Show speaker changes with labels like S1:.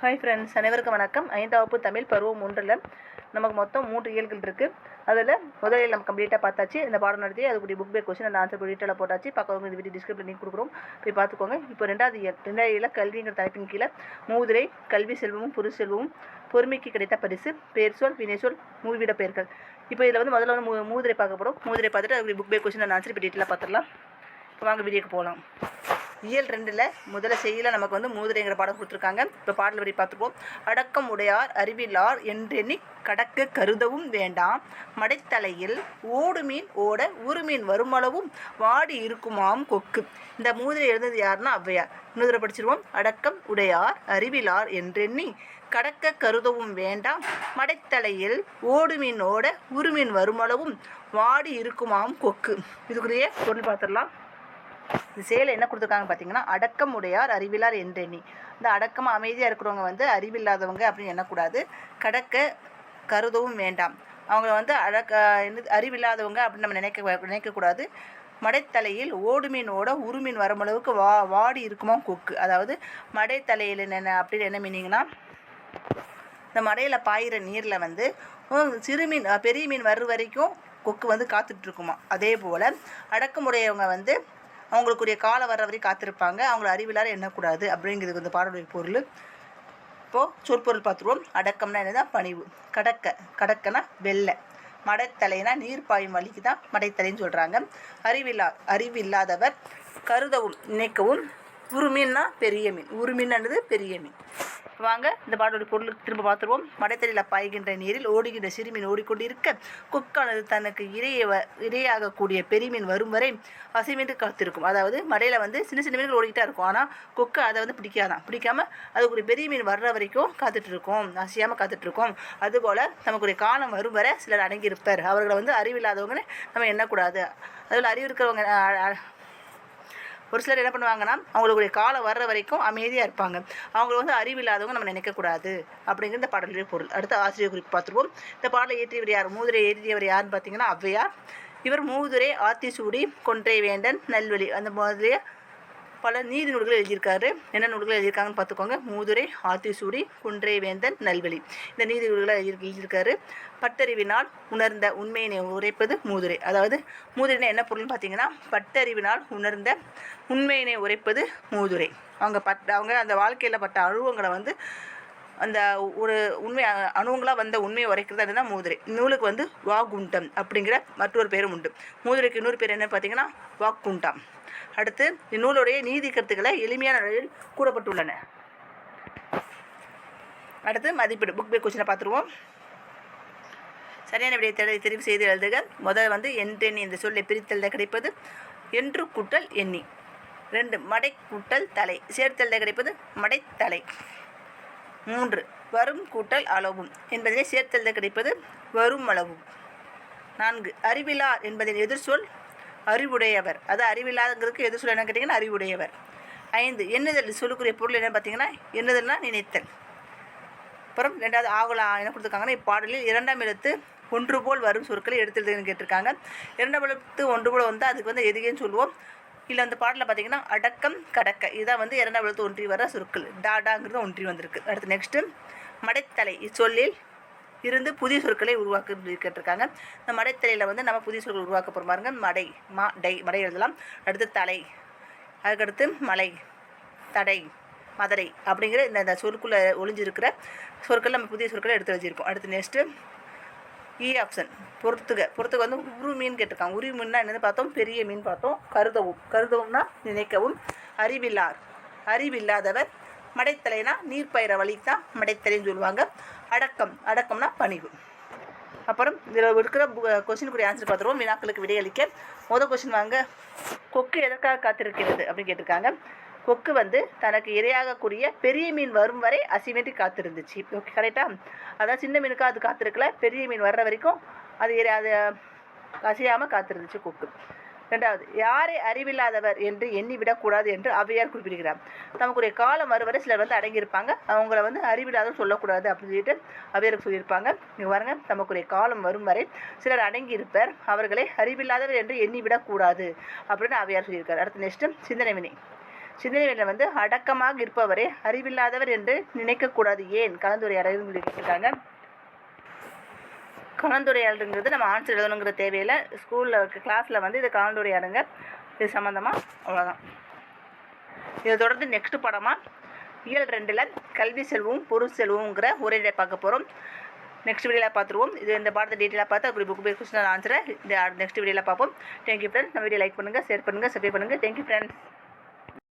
S1: Hi friends அனைவருக்கும் வணக்கம். ஐந்தாம் வகுப்பு தமிழ் பருவம் ஒன்றில் நமக்கு மொத்தம் மூன்று இயல்கள் இருக்குது அதில் முதலில் நம்ம கம்ப்ளீட்டாக பார்த்தாச்சு. இந்த பாடம் நடத்தி அதுக்குரிய புக் பே கொஸ்டின் அந்த ஆன்சர் டீட்டெயிலாக போட்டாச்சு. பக்கவங்க இந்த வீடியோ டிஸ்கிரிப்ஷன் லிங்க் கொடுக்குறோம். போய் பார்த்துக்கோங்க. இப்போ ரெண்டாவது இயல். ரெண்டாவது இயல கல்விங்கிற தலைப்பின் கீழே மூதுரை கல்வி செல்வமும் புரு செல்வமும் பொறுமைக்கு கிடைத்த பரிசு பேர் சொல் வினை சொல் மூவிட பெயர்கள். இப்போ இதில் வந்து முதல்ல வந்து மூ மூதுரை பார்க்க போகிறோம் மூதுரை பார்த்துட்டு அதுக்குரிய புக் பே கொஸ்டின் அந்த ஆன்சர் இப்போ டீட்டெயிலாக பார்த்துடலாம். இப்போ வாங்க வீடியோக்கு போகலாம் இயல் ரெண்டில் முதல்ல செய்யல நமக்கு வந்து மூதுரைங்கிற பாடம் கொடுத்துருக்காங்க. இப்போ பாடல் வரி பார்த்துப்போம் அடக்கம் உடையார் அறிவிலார் என்றெண்ணி கடக்க கருதவும் வேண்டாம். மடைத்தலையில் ஓடு மீன் ஓட உருமீன் வருமளவும் வாடி இருக்குமாம் கொக்கு. இந்த மூதிரை எழுந்தது யாருன்னா ஔவையார். இன்னொரு படிச்சிருவோம். அடக்கம் உடையார் அறிவிலார் என்றெண்ணி கடக்க கருதவும் வேண்டாம். மடைத்தலையில் ஓடு மீன் ஓட உருமீன் வருமளவும் வாடி இருக்குமாம் கொக்கு. இதுக்குரிய பொருள் பார்த்துடலாம். இந்த செயல் என்ன கொடுத்துருக்காங்க பார்த்தீங்கன்னா அடக்கம் உடையார் அறிவிலார் என்றெண்ணி இந்த அடக்கமாக அமைதியாக இருக்கிறவங்க வந்து அறிவில்லாதவங்க அப்படின்னு எண்ணக்கூடாது. கடக்க கருதவும் வேண்டாம். அவங்கள வந்து அடக்க அறிவில்லாதவங்க அப்படின்னு நம்ம நினைக்க நினைக்கக்கூடாது. மடைத்தலையில் ஓடு மீன் ஓட உருமீன் வருமளவுக்கு வா வாடி இருக்குமா கொக்கு. அதாவது மடைத்தலையில் என்ன அப்படின்னு என்ன மீனிங்கன்னா இந்த மடையில் பாயிற நீரில் வந்து சிறு மீன் பெரிய மீன் வர்ற வரைக்கும் கொக்கு வந்து காத்துட்ருக்குமா அதே போல் அடக்கமுடையவங்க வந்து அவங்களுக்குரிய காலம் வர்ற வரைக்கும் காத்திருப்பாங்க. அவங்கள அறிவிலார எண்ணக்கூடாது அப்படிங்கிறது இந்த பாடலுடைய பொருள். இப்போது சொற்பொருள் பார்த்துருவோம். அடக்கம்னா என்னதான் பணிவு. கடக்க. கடக்கனா வெள்ளை மடைத்தலைனா நீர் பாயும் வழிக்கு தான் மடைத்தலைன்னு சொல்கிறாங்க அறிவில்லா அறிவில்லாதவர் கருதவும் நினைக்கவும் உருமீன்னா பெரிய மீன். உருமீன்னானது பெரிய மீன். வாங்க. இந்த பாட்டோட பொருளுக்கு திரும்ப பார்த்துருவோம். மடைத்தலையில் பாய்கின்ற நீரில் ஓடுகின்ற சிறுமீன் ஓடிக்கொண்டிருக்க குக்கானது தனக்கு இரைய இரையாகக்கூடிய பெருமீன் வரும் வரை அசைமின்றி காத்திருக்கும். அதாவது மடையில் வந்து சின்ன சின்ன மீன்கள் ஓடிக்கிட்டே இருக்கும். ஆனால் குக்கை அதை வந்து பிடிக்காதான் பிடிக்காம அதுக்குரிய பெரிய மீன் வர்ற வரைக்கும் காத்துட்ருக்கோம். அசையாமல் காத்துட்ருக்கோம். அதுபோல் நமக்குரிய காலம் வரும் வரை சிலர் அடங்கியிருப்பார். அவர்களை வந்து அறிவில்லாதவங்கன்னு நம்ம எண்ணக்கூடாது. அதில் அறிவு இருக்கிறவங்க ஒரு சிலர் என்ன பண்ணுவாங்கன்னா அவங்களுடைய காலம் வர்ற வரைக்கும் அமைதியாக இருப்பாங்க. அவங்கள வந்து அறிவில்லாதவங்க நம்ம நினைக்கக்கூடாது அப்படிங்கிற இந்த பாடலுடைய பொருள். அடுத்து ஆசிரியர் குறிப்பு பார்த்துருவோம். இந்த பாடலை இயற்றியவர் யார்? மூதுரை எழுதியவர் யாருன்னு பார்த்தீங்கன்னா ஔவையார். இவர் மூதுரை ஆத்திசூடி கொன்றை வேண்டன் நல்வழி. அந்த மாதிரியே பல நீதி நூல்கள் எழுதியிருக்காரு. என்ன நூல்கள் எழுதியிருக்காங்கன்னு பார்த்துக்கோங்க. மூதுரை ஆத்திசூடி குன்றை வேந்தன் இந்த நீதி நூல்களை எழுதி எழுதியிருக்காரு. பட்டறிவினால் உணர்ந்த உண்மையினை உரைப்பது மூதுரை. அதாவது மூதுரைனா என்ன பொருள்னு பார்த்தீங்கன்னா பட்டறிவினால் உணர்ந்த உண்மையினை உரைப்பது மூதுரை. அவங்க பட் அவங்க அந்த வாழ்க்கையில் பட்ட அனுபவங்களை வந்து அந்த ஒரு உண்மை அணுங்களாக வந்த உண்மையை உரைக்கிறது அதுதான் மூதுரை. நூலுக்கு வந்து வாகுண்டம் அப்படிங்கிற மற்றொரு பேரும் உண்டு. மூதுரைக்கு இன்னொரு பேர் என்ன பார்த்தீங்கன்னா வாக்குண்டம். அடுத்து இந்நூலுடைய நீதி கருத்துக்களை எளிமையான நிலையில் கூறப்பட்டுள்ளன. அடுத்து மதிப்பீடு புக் பே கொஸ்டினை பார்த்துருவோம். சரியான விடையை தெரி- தெரிவு செய்து எழுதுக. முதல் வந்து என்றெண்ணி இந்த சொல்லை பிரித்தல்ல கிடைப்பது என்று கூட்டல் எண்ணி. ரெண்டு மடை கூட்டல் தலை. சேர்த்தல்ல கிடைப்பது மடைத்தலை. மூன்று. வரும் கூட்டல் அளவும். என்பதிலே சேர்த்தெழுத கிடைப்பது வரும் அளவும். நான்கு. அறிவிலார் என்பதின் எதிர்சொல் அறிவுடையவர். அது அறிவில்லாதங்கிறதுக்கு எதிர்சொல் என்ன கேட்டிங்கன்னா அறிவுடையவர். ஐந்து. எண்ணுதல் சொல்லுக்குரிய பொருள் என்ன பார்த்தீங்கன்னா எண்ணுதல்னா நினைத்தல். அப்புறம் ரெண்டாவது ஆகுலா என்ன கொடுத்துருக்காங்கன்னா இப்பாடலில் இரண்டாம் எழுத்து ஒன்று போல் வரும் சொற்களை எடுத்துருதுன்னு கேட்டிருக்காங்க. இரண்டாம் எழுத்து ஒன்று போல் வந்து அதுக்கு வந்து எதுகேன்னு சொல்லுவோம்? இல்லை அந்த பாடலில் பார்த்தீங்கன்னா அடக்கம் கடக்க. இதான் வந்து இரண்டாம் எழுத்து ஒன்றி வர சொற்கள். டாடாங்கிறது ஒன்றி வந்திருக்கு. அடுத்து நெக்ஸ்ட்டு மடைத்தலை இச்சொல்லில் இருந்து புதிய சொற்களை உருவாக்க கேட்டிருக்காங்க. இந்த மடைத்தலையில் வந்து நம்ம புதிய சொற்கள் உருவாக்க போகிற பாருங்க. மடை மா டை மடை எழுதலாம். அடுத்து தலை அதுக்கடுத்து மலை தடை மதுரை அப்படிங்கிற இந்த சொற்குள்ளே ஒளிஞ்சிருக்கிற சொற்கள் நம்ம புதிய சொற்களை எடுத்து வச்சுருக்கோம். அடுத்து நெக்ஸ்ட்டு E இ ஆப்ஷன் பொறுத்துக. பொறுத்துக வந்து உரு மீன் கேட்டிருக்காங்க. உரி மீன்னா என்னது பார்த்தோம்? பெரிய மீன் பார்த்தோம். கருதவும். கருதவும்னா நினைக்கவும். அறிவில்லார். அறிவில்லாதவர். மடைத்தலைனா நீர் பயிர வழி தான் மடைத்தலைன்னு சொல்லுவாங்க. அடக்கம். அடக்கம்னா பணிவு. அப்புறம் இதில் இருக்கிற கொஸ்டினுக்குரிய ஆன்சர் பார்த்துருவோம். வினாக்களுக்கு விடையளிக்க. முதல் கொஸ்டின் வாங்க. கொக்கு எதற்காக காத்திருக்கிறது அப்படின்னு கேட்டிருக்காங்க. கொக்கு வந்து தனக்கு இரையாகக்கூடிய பெரிய மீன் வரும் வரை அசிமேட்டி காத்திருந்துச்சு. ஓகே கரெக்டாக அதான் சின்ன மீனுக்கு அது காத்திருக்கல பெரிய மீன் வர்ற வரைக்கும் அது இரை அது அசையாமல் காத்திருந்துச்சு கொக்கு. ரெண்டாவது யாரை அறிவில்லாதவர் என்று எண்ணி விடக்கூடாது என்று அவையார் குறிப்பிடுகிறார். தமக்குரிய காலம் வருவரை சிலர் வந்து அடங்கியிருப்பாங்க. அவங்கள வந்து அறிவில்லாத சொல்லக்கூடாது அப்படின்னு சொல்லிட்டு அவையாருக்கு சொல்லியிருப்பாங்க. நீங்கள் பாருங்க தமக்குரிய காலம் வரும் வரை சிலர் அடங்கியிருப்பர். அவர்களை அறிவில்லாதவர் என்று எண்ணி விடக்கூடாது அப்படின்னு அவையார் சொல்லியிருக்கார். அடுத்து நெக்ஸ்ட்டு சிந்தனை வினை. சிந்தனையில் வந்து அடக்கமாக இருப்பவரே அறிவில்லாதவர் என்று நினைக்கக்கூடாது. ஏன்? கலந்துரையாடல் சொல்லி கேட்டிருக்காங்க கலந்துரையாடலுங்கிறது நம்ம ஆன்சர் எழுதணுங்கிற தேவையில்லை. ஸ்கூலில் கிளாஸில் வந்து இது கலந்துரையாடுங்க. இது சம்மந்தமாக அவ்வளோதான் இதை தொடர்ந்து நெக்ஸ்ட் படமாக இயல் ரெண்டில் கல்வி செல்வம் பொருள் செல்வங்கிற உரையிட பார்க்க போகிறோம் நெக்ஸ்ட் வீடியோவில் பார்த்துருவோம். இது இந்த பாடத்தை டீட்டெயிலாக பார்த்து அப்படி புக் பேக் கொஸ்டின் ஆன்சரை இந்த நெக்ஸ்ட் வீடியோவில் பார்ப்போம். தேங்க்யூ ஃப்ரெண்ட்ஸ் நம்ம வீடியோ லைக் பண்ணுங்கள் ஷேர் பண்ணுங்கள் சப்ஸ்கிரைப் பண்ணுங்கள் தேங்க்யூ ஃப்ரெண்ட்ஸ்